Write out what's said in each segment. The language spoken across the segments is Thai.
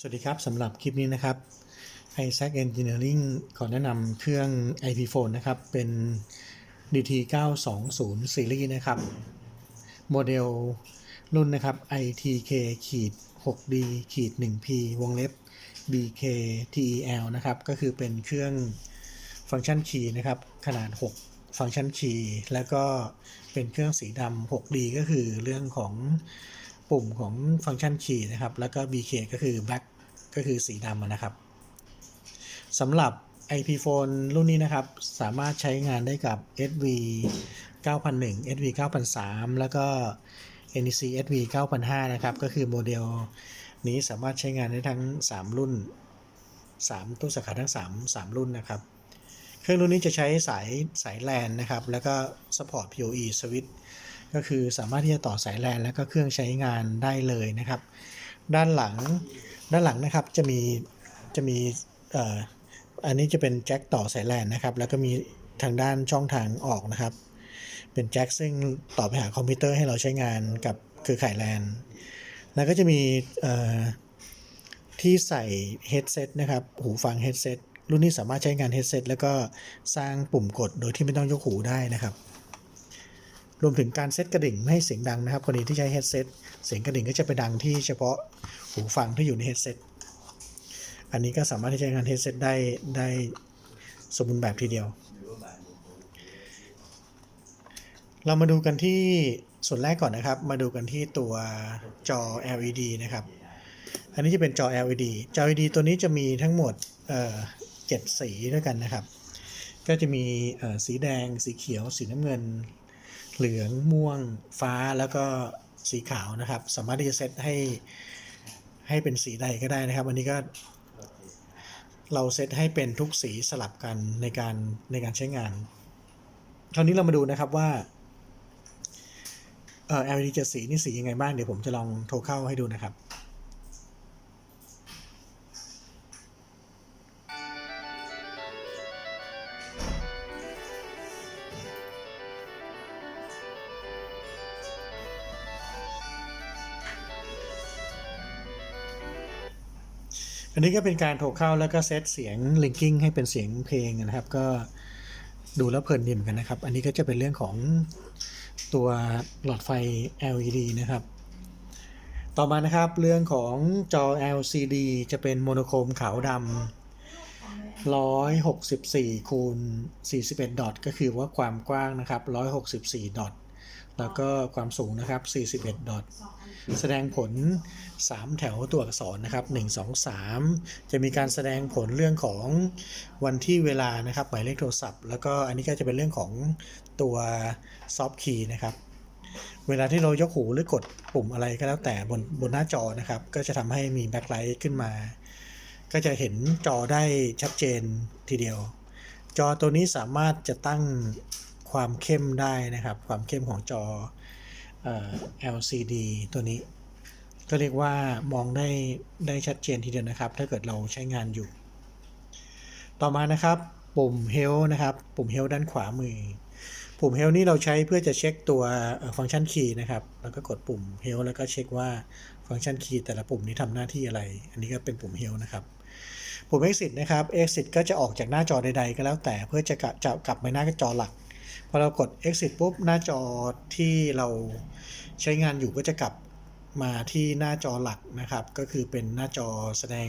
สวัสดีครับสำหรับคลิปนี้นะครับ Isaac Engineering ขอแนะนำเครื่อง IP phone นะครับ เป็น DT 920 Series นะครับ โมเดลรุ่นนะครับ ITK ขีด 6D ขีด 1P วงเล็บ BK TEL นะครับ ก็คือเป็นเครื่องฟังก์ชันคีย์นะครับ ขนาด 6 ฟังก์ชันคีย์แล้วก็เป็นเครื่องสีดำ 6D ก็คือเรื่องของ ปุ่มของฟังก์ชันคีย์นะครับ แล้วก็ BK ก็คือ black ก็คือสีดำนะครับสำหรับ IP phone รุ่นนี้นะครับ สามารถใช้งานได้กับ SV 9001 SV 9003 แล้วก็ NEC SV 9005นะครับ ก็คือโมเดลนี้สามารถใช้งานได้ทั้ง 3 รุ่น 3 ตู้สาขาทั้ง 3 3 รุ่นนะครับ เครื่องรุ่นนี้จะใช้สายสายแลนนะครับ แล้วก็ support PoE switch ก็คือสามารถที่จะต่อสายแลนแล้วก็เครื่องใช้งานได้เลยนะครับ ด้านหลังด้านหลังนะครับจะมีจะมีอันนี้จะเป็นแจ็คต่อสายแลนนะครับ แล้วก็มีทางด้านช่องทางออกนะครับ เป็นแจ็คซึ่งต่อไปหาคอมพิวเตอร์ให้เราใช้งานกับเครือข่ายแลนแล้วก็จะมีที่ใส่เฮดเซตนะครับ หูฟังเฮดเซตรุ่นนี้สามารถใช้งานเฮดเซตแล้วก็สร้างปุ่มกดโดยที่ไม่ต้องยกหูได้นะครับ รวมถึงการเซตกระดิ่งไม่ให้เสียงดังนะครับกรณีที่ใช้เฮดเซตเสียงกระดิ่งก็จะไปดังที่เฉพาะหูฟังที่อยู่ในเฮดเซตอันนี้ก็สามารถที่ใช้งานเฮดเซตได้ได้สมบูรณ์แบบทีเดียว เรามาดูกันที่ส่วนแรกก่อนนะครับ มาดูกันที่ตัวจอ LED นะครับ อันนี้จะเป็นจอ LED จอ LED ตัวนี้จะมีทั้งหมดเจ็ดสีด้วยกันนะครับ ก็จะมีสีแดง สีเขียว สีน้ำเงิน เหลืองม่วงฟ้าแล้วก็สีขาวนะครับ สามารถที่จะเซตให้ให้เป็นสีใดก็ได้นะครับ อันนี้ก็เราเซตให้เป็นทุกสีสลับกันในการในการใช้งาน คราวนี้เรามาดูนะครับว่าเอ่อ LED จะสีนี่สียังไงบ้าง เดี๋ยวผมจะลองโทรเข้าให้ดูนะครับ อันนี้ก็เป็นการโทรเข้าแล้วก็เซตเสียง linking ให้เป็นเสียงเพลงนะครับ ก็ดูแล้วเพลินดีเหมือนกันนะครับ อันนี้ก็จะเป็นเรื่องของตัวหลอดไฟ LED นะครับ ต่อมานะครับเรื่องของจอ LCD จะเป็นโมโนโครมขาวดำ164คูณ41 ดอทก็คือว่าความกว้างนะครับ 164 ดอท แล้วก็ความสูงนะครับ 41 ดอทแสดงผล 3 แถวตัวอักษรนะครับ 1 2 3 จะมีการแสดงผลเรื่องของวันที่เวลานะครับหมายเลขโทรศัพท์ แล้วก็อันนี้ก็จะเป็นเรื่องของตัวซอฟต์คีย์นะครับ เวลาที่เรายกหูหรือกดปุ่มอะไรก็แล้วแต่บนบนหน้าจอนะครับ ก็จะทำให้มีแบ็คไลท์ขึ้นมา ก็จะเห็นจอได้ชัดเจนทีเดียว จอตัวนี้สามารถจะตั้ง ความเข้มได้นะครับ ความเข้มของจอ LCD ตัวนี้ ก็เรียกว่ามองได้ได้ชัดเจนทีเดียวนะครับ ถ้าเกิดเราใช้งานอยู่ ต่อมานะครับปุ่ม Help นะครับ ปุ่ม Help ด้านขวามือ ปุ่ม Help นี้เราใช้เพื่อจะเช็คตัวฟังก์ชันคีย์นะครับ แล้วก็กดปุ่ม Help แล้วก็เช็คว่าฟังก์ชันคีย์แต่ละปุ่มนี้ทำหน้าที่อะไร อันนี้ก็เป็นปุ่ม Help นะครับปุ่ม Exit นะครับ Exit ก็จะออกจากหน้าจอใดๆ ก็แล้วแต่เพื่อจะกลับจะกลับไปหน้าจอหลัก พอเรากด exit ปุ๊บหน้าจอที่เราใช้งานอยู่ก็จะกลับมาที่หน้าจอหลักนะครับ ก็คือเป็นหน้าจอแสดง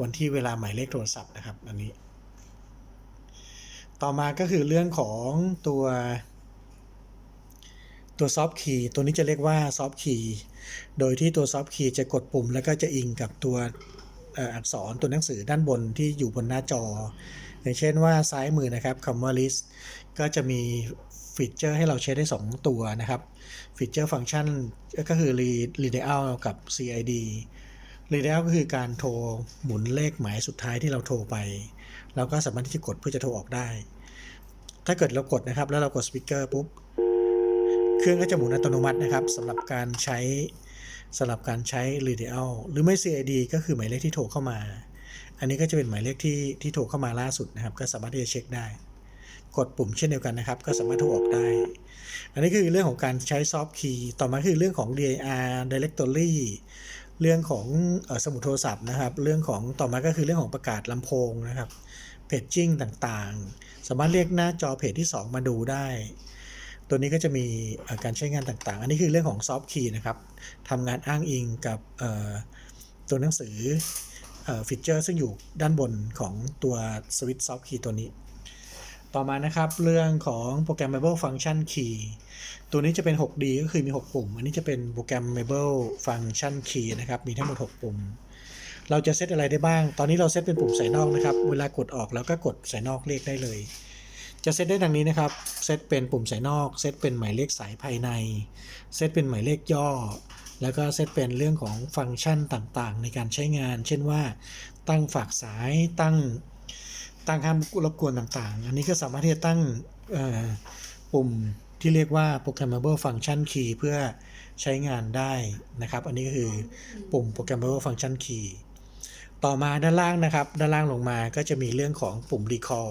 วันที่เวลาหมายเลขโทรศัพท์นะครับอันนี้ ต่อมาก็คือเรื่องของตัวตัวซอฟต์คีย์ตัวนี้จะเรียกว่าซอฟต์คีย์โดยที่ตัวซอฟต์คีย์จะกดปุ่ม แล้วก็จะอิงกับตัวอักษรตัวหนังสือด้านบนที่อยู่บนหน้าจอ อย่างเช่นว่าซ้ายมือนะครับคำว่า list ก็จะมีฟีเจอร์ให้เราใช้ได้ 2 ตัวนะครับฟีเจอร์ฟังก์ชันก็คือ read redial กับ CID redial ก็คือการโทรหมุนเลขหมายสุดท้ายที่เราโทรไป เราก็สามารถที่จะกดเพื่อจะโทรออกได้ ถ้าเกิดเรากดนะครับ แล้วเรากดสปีกเกอร์ปุ๊บเครื่องก็จะหมุนอัตโนมัตินะครับสำหรับการใช้สำหรับการใช้ redial หรือไม่ CID ก็คือหมายเลขที่โทรเข้ามา อันนี้ก็จะเป็นหมายเลขที่ที่โทรเข้ามาล่าสุดนะครับ ก็สามารถที่จะเช็คได้ กดปุ่มเช่นเดียวกันนะครับ ก็สามารถโทรออกได้ อันนี้คือเรื่องของการใช้ซอฟต์คีย์ต่อมาคือเรื่องของ DIR directory เรื่องของสมุดโทรศัพท์นะครับ เรื่องของต่อมาก็คือเรื่องของประกาศลำโพงนะครับเพจจิ้งต่างๆ สามารถเรียกหน้าจอเพจที่ 2 มาดูได้ ตัวนี้ก็จะมีการใช้งานต่างๆ อันนี้คือเรื่องของซอฟต์คีย์นะครับทำงานอ้างอิงกับตัวหนังสือ ฟีเจอร์ซึ่งอยู่ด้านบนของตัว Switch Soft Key ตัวนี้ ต่อมานะครับเรื่องของ Programmable Function Key ตัวนี้จะเป็น 6D ก็คือมี 6 ปุ่ม อันนี้จะเป็น Programmable Function Key นะครับมีทั้งหมด 6 ปุ่ม เราจะเซตอะไรได้บ้าง ตอนนี้เราเซตเป็นปุ่มใส่นอกนะครับ เวลากดออกแล้วก็กดใส่นอกเรียกได้เลยจะเซตได้ดังนี้นะครับ เซตเป็นปุ่มใส่นอก เซตเป็นหมายเลขสายภายใน เซตเป็นหมายเลขย่อ แล้วก็เซตเป็นเรื่องของฟังก์ชันต่างๆ ในการใช้งาน เช่นว่า ตั้งฝากสายตั้งตั้งห้ามรบกวนต่างๆ อันนี้ก็สามารถที่จะตั้งปุ่มที่เรียกว่า programmable function key เพื่อใช้งานได้นะครับ อันนี้ก็คือปุ่ม programmable function key ต่อมาด้านล่างนะครับ ด้านล่างลงมาก็จะมีเรื่องของปุ่ม recall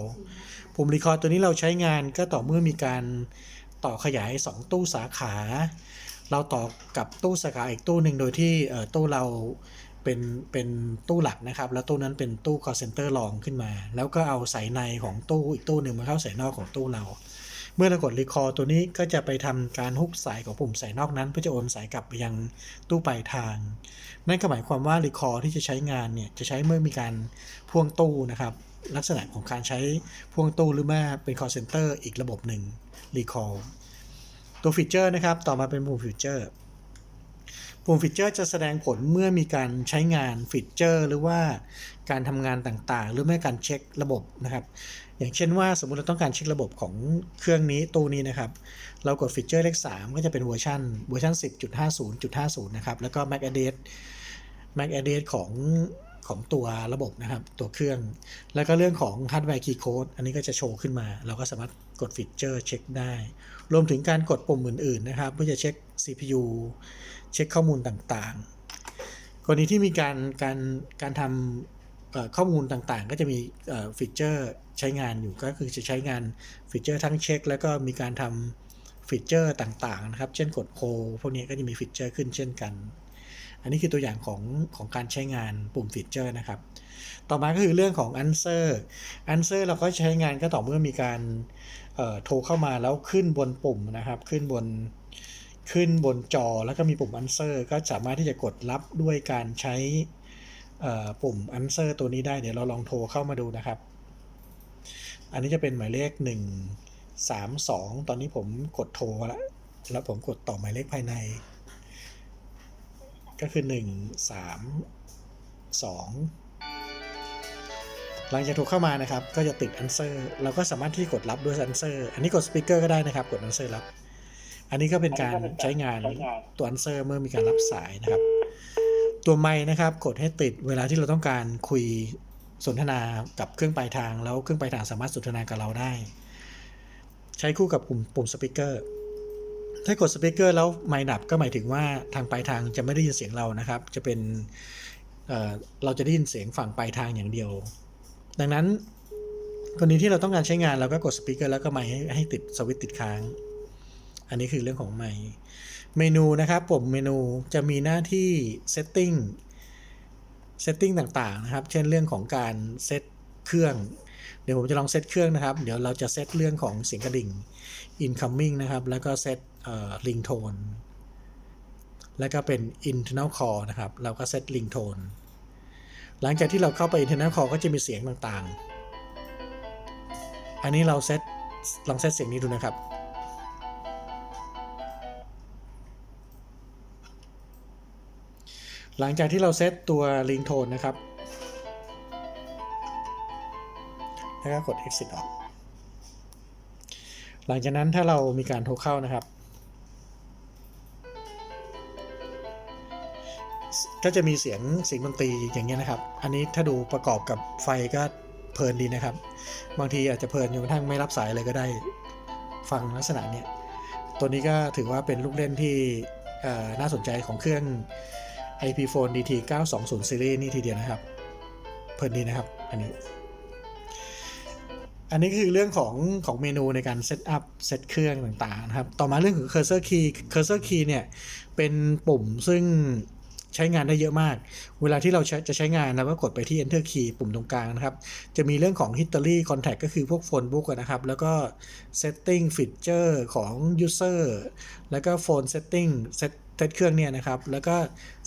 ปุ่ม recall ตัวนี้เราใช้งานก็ต่อเมื่อมีการต่อขยาย 2 ตู้สาขา เราต่อกับตู้สาขาอีกตู้หนึ่งโดยที่ตู้เราเป็นเป็นตู้หลักนะครับ แล้วตู้นั้นเป็นตู้ call center รองขึ้นมา แล้วก็เอาสายในของตู้อีกตู้หนึ่งมาเข้าสายนอกของตู้เรา เมื่อเรากด recall ตัวนี้ก็จะไปทำการฮุกสายของปุ่มสายนอกนั้น เพื่อจะโอนสายกลับไปยังตู้ปลายทาง นั่นก็หมายความว่า recall ที่จะใช้งานเนี่ยจะใช้เมื่อมีการพ่วงตู้นะครับ ลักษณะของการใช้พ่วงตู้หรือว่เป็น call center อีกระบบหนึ่ง recall ตัวฟีเจอร์นะครับ ต่อมาเป็นปุ่มฟีเจอร์ปุ่มฟีเจอร์จะแสดงผลเมื่อมีการใช้งานฟีเจอร์ หรือว่าการทำงานต่างๆ หรือไม่การเช็คระบบนะครับ อย่างเช่นว่าสมมุติเราต้องการเช็คระบบของเครื่องนี้ตู้นี้นะครับ เรากดฟีเจอร์เลข 3 ก็จะเป็นเวอร์ชันเวอร์ชัน10.50.50 นะครับ แล้วก็ MAC address MAC address ของ ของตัวระบบนะครับ ตัวเครื่อง แล้วก็เรื่องของ hardware key code อันนี้ก็จะโชว์ขึ้นมา เราก็สามารถกดฟีเจอร์เช็คได้ รวมถึงการกดปุ่มอื่นๆนะครับ เพื่อจะเช็ค CPU เช็คข้อมูลต่างๆ กรณีที่มีการการการทำข้อมูลต่างๆ ก็จะมีฟีเจอร์ใช้งานอยู่ก็คือจะใช้งานฟีเจอร์ทั้งเช็ค แล้วก็มีการทำฟีเจอร์ต่างๆนะครับ เช่นกดโคพวกนี้ก็จะมีฟีเจอร์ขึ้นเช่นกัน อันนี้คือตัวอย่างของของการใช้งานปุ่มฟีเจอร์นะครับ ต่อมาก็คือเรื่องของ answer answer เราก็ใช้งานก็ต่อเมื่อมีการโทรเข้ามาแล้วขึ้นบนปุ่มนะครับ ขึ้นบนขึ้นบนจอแล้วก็มีปุ่ม answer ก็สามารถที่จะกดรับด้วยการใช้ปุ่ม answer ตัวนี้ได้ เดี๋ยวเราลองโทรเข้ามาดูนะครับ อันนี้จะเป็นหมายเลข 1 3 2 ตอนนี้ผมกดโทรแล้ว แล้วผมกดต่อหมายเลขภายใน ก็คือ 1 3 2 หลังจากโทรเข้ามานะครับ ก็จะติด answer เราก็สามารถที่กดรับด้วย answer อันนี้กด speaker ก็ได้นะครับ กด answer รับ อันนี้ก็เป็นการใช้งานตัว answer เมื่อมีการรับสายนะครับ ตัวไมค์นะครับ กดให้ติดเวลาที่เราต้องการคุยสนทนากับเครื่องปลายทาง แล้วเครื่องปลายทางสามารถสนทนากับเราได้ ใช้คู่กับปุ่มปุ่มสปีกเกอร์ ถ้ากดสปีกเกอร์แล้วไมค์ดับก็หมายถึงว่าทางปลายทางจะไม่ได้ยินเสียงเรานะครับ จะเป็นเเราจะได้ยินเสียงฝั่งปลายทางอย่างเดียว ดังนั้นกรณีที่เราต้องการใช้งานเราก็กดสปีกเกอร์แล้วก็ไมค์ให้ให้ติดสวิตติดค้าง อันนี้คือเรื่องของไมค์เมนูนะครับปุ่มเมนูจะมีหน้าที่ setting setting ต่างๆนะครับ เช่นเรื่องของการเซตเครื่อง เดี๋ยวผมจะลองเซตเครื่องนะครับ เดี๋ยวเราจะเซตเรื่องของเสียงกระดิ่ง incoming นะครับ แล้วก็เซต เอ่อ ringtone แล้วก็เป็น internal call นะครับ เราก็เซต ringtone หลังจากที่เราเข้าไป internal call ก็จะมีเสียงต่างๆ อันนี้เราเซตลองเซตเสียงนี้ดูนะครับหลังจากที่เราเซตตัว ringtone นะครับ แล้วก็กด exit ออก หลังจากนั้นถ้าเรามีการโทรเข้านะครับ ก็จะมีเสียงเสียงดนตรีอย่างเงี้ยนะครับ อันนี้ถ้าดูประกอบกับไฟก็เพลินดีนะครับ บางทีอาจจะเพลินจนกระทั่งไม่รับสายเลยก็ได้ฟังลักษณะเนี้ยตัวนี้ก็ถือว่าเป็นลูกเล่นที่น่าสนใจของเครื่อง IP Phone DT 920 Series นี่ทีเดียวนะครับ เพลินดีนะครับอันนี้ อันนี้คือเรื่องของของเมนูในการเซตอัพเซตเครื่องต่างๆนะครับ ต่อมาเรื่องของ cursor key cursor key เนี่ยเป็นปุ่มซึ่ง ใช้งานได้เยอะมาก เวลาที่เราใช้จะใช้งานเราก็กดไปที่ enter key ปุ่มตรงกลางนะครับ จะมีเรื่องของ history contact ก็คือพวก phone book นะครับ แล้วก็ setting feature ของ user แล้วก็ phone setting set เซตเครื่องเนี่ยนะครับ แล้วก็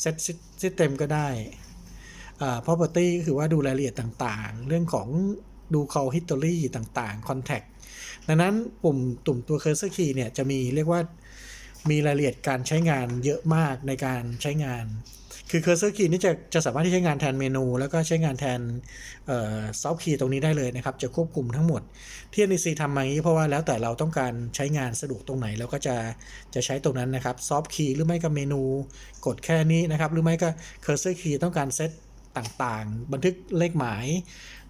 set system ก็ได้อ่า property ก็คือว่าดูรายละเอียดต่างๆ เรื่องของดู call history ต่างๆ contact ดังนั้นปุ่มตุ่มตัว cursor key เนี่ยจะมีเรียกว่า มีรายละเอียดการใช้งานเยอะมากในการใช้งาน คือ cursor key นี่จะจะสามารถที่ใช้งานแทนเมนู แล้วก็ใช้งานแทนซอฟต์คีย์ตรงนี้ได้เลยนะครับ จะควบคุมทั้งหมด ที่ NEC ทำมาอย่างนี้เพราะว่าแล้วแต่เราต้องการใช้งานสะดวกตรงไหนเราก็จะจะใช้ตรงนั้นนะครับซอฟต์คีย์หรือไม่ก็เมนูกดแค่นี้นะครับ หรือไม่ก็ cursor key ต้องการเซตต่างๆ บันทึกเลขหมาย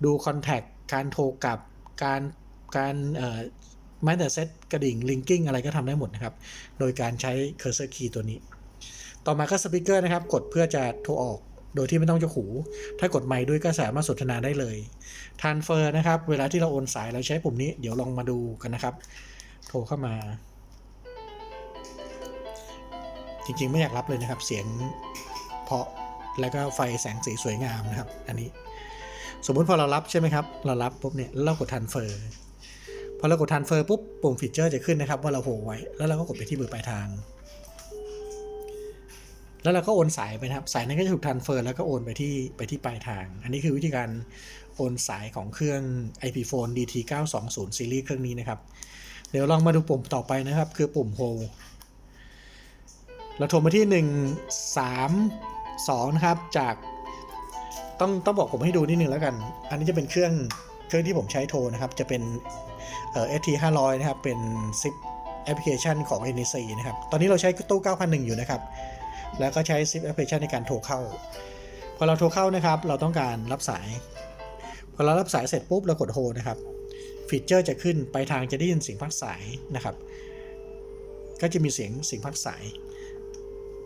ดู contact การโทรกลับการการ แม้แต่เซตกระดิ่ง linking อะไรก็ทำได้หมดนะครับ โดยการใช้ cursor key ตัวนี้ ต่อมาก็สปีกเกอร์นะครับ กดเพื่อจะโทรออกโดยที่ไม่ต้องยกหู ถ้ากดไมค์ด้วยก็สามารถสนทนาได้เลย transfer นะครับ เวลาที่เราโอนสายเราใช้ปุ่มนี้ เดี๋ยวลองมาดูกันนะครับ โทรเข้ามา จริงๆ ไม่อยากรับเลยนะครับ เสียงเพาะแล้วก็ไฟแสงสีสวยงามนะครับ อันนี้ สมมุติพอเรารับใช่ไหมครับ เรารับปุ๊บเนี่ยเรากด transfer พอเรากด transfer ปุ๊บปุ่มฟีเจอร์จะขึ้นนะครับ ว่าเราโหไว้ แล้วเราก็กดไปที่เบอร์ปลายทาง แล้วเราก็โอนสายไปนะครับ สายนั้นก็จะถูก transfer แล้วก็โอนไปที่ไปที่ปลายทาง อันนี้คือวิธีการโอนสายของเครื่อง IP phone DT 920ซีรีส์เครื่องนี้นะครับ เดี๋ยวลองมาดูปุ่มต่อไปนะครับ คือปุ่ม hold เราโทรมาที่ 132 นะครับ จากต้องต้องบอกผมให้ดูนิดนึงแล้วกัน อันนี้จะเป็นเครื่อง เครื่องที่ผมใช้โทรนะครับ จะเป็นเอ่อ ST 500นะครับ เป็นซิปแอปพลิเคชันของ NEC นะครับ ตอนนี้เราใช้ตู้9001 อยู่นะครับ แล้วก็ใช้ซิปแอปพลิเคชันในการโทรเข้า พอเราโทรเข้านะครับ เราต้องการรับสาย พอเรารับสายเสร็จปุ๊บเรากดโฮนะครับ ฟีเจอร์จะขึ้นไปทางจะได้ยินเสียงพักสายนะครับ ก็จะมีเสียงเสียงพักสาย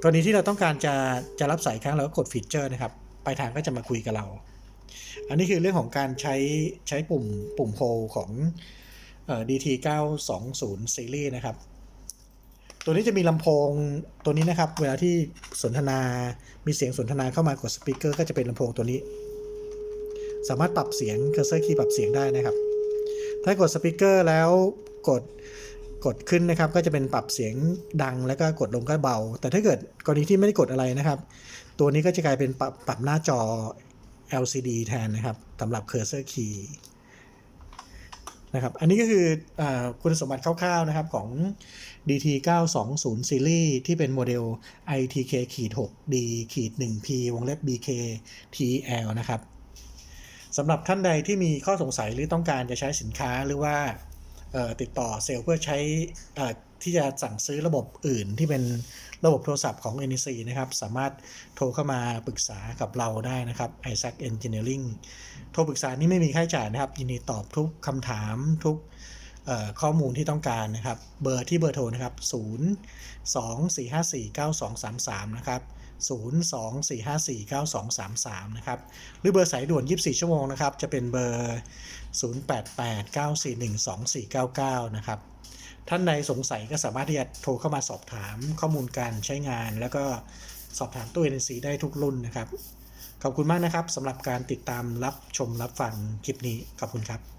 กรณีที่เราต้องการจะจะรับสายครั้งเราก็กดฟีเจอร์นะครับ ปลายทางก็จะมาคุยกับเรา อันนี้คือเรื่องของการใช้ใช้ปุ่มปุ่มโฮของเอ่อ DT 920ซีรีส์นะครับ ตัวนี้จะมีลำโพงตัวนี้นะครับ เวลาที่สนทนามีเสียงสนทนาเข้ามากดสปีกเกอร์ก็จะเป็นลำโพงตัวนี้ สามารถปรับเสียงเคอร์เซอร์คีย์ปรับเสียงได้นะครับ ถ้ากดสปีกเกอร์แล้วกดกดขึ้นนะครับ ก็จะเป็นปรับเสียงดังแล้วก็กดลงก็เบา แต่ถ้าเกิดกรณีที่ไม่ได้กดอะไรนะครับ ตัวนี้ก็จะกลายเป็นปรับปรับหน้าจอ LCD แทนนะครับสำหรับ Cursor Key นะครับ อันนี้ก็คืออคุณสมบัติคร่าวๆนะครับของ DT 920 Series ที่เป็นโมเดล ITK 6 D 1 P วงเล็บ BK TL นะครับสำหรับท่านใดที่มีข้อสงสัยหรือต้องการจะใช้สินค้าหรือว่าติดต่อเซลล์เพื่อใช้ ที่จะสั่งซื้อระบบอื่นที่เป็นระบบโทรศัพท์ของ NEC นะครับ สามารถโทรเข้ามาปรึกษากับเราได้นะครับ Isaac Engineering โทรปรึกษานี่ไม่มีค่าใช้จ่ายนะครับ ยินดีตอบทุกคำถามทุกข้อมูลที่ต้องการนะครับ เบอร์ที่เบอร์โทรนะครับ 0 2 4 5 4 9 2 3 3 นะครับ 0 2 4 5 4 9 2 3 3 นะครับ หรือเบอร์สายด่วน 24 ชั่วโมงนะครับ จะเป็นเบอร์ 088 941 2499 นะครับ ท่านใดสงสัยก็สามารถที่จะโทรเข้ามาสอบถามข้อมูลการใช้งาน แล้วก็สอบถามตู้ NC ได้ทุกรุ่นนะครับ ขอบคุณมากนะครับสำหรับการติดตามรับชมรับฟังคลิปนี้ ขอบคุณครับ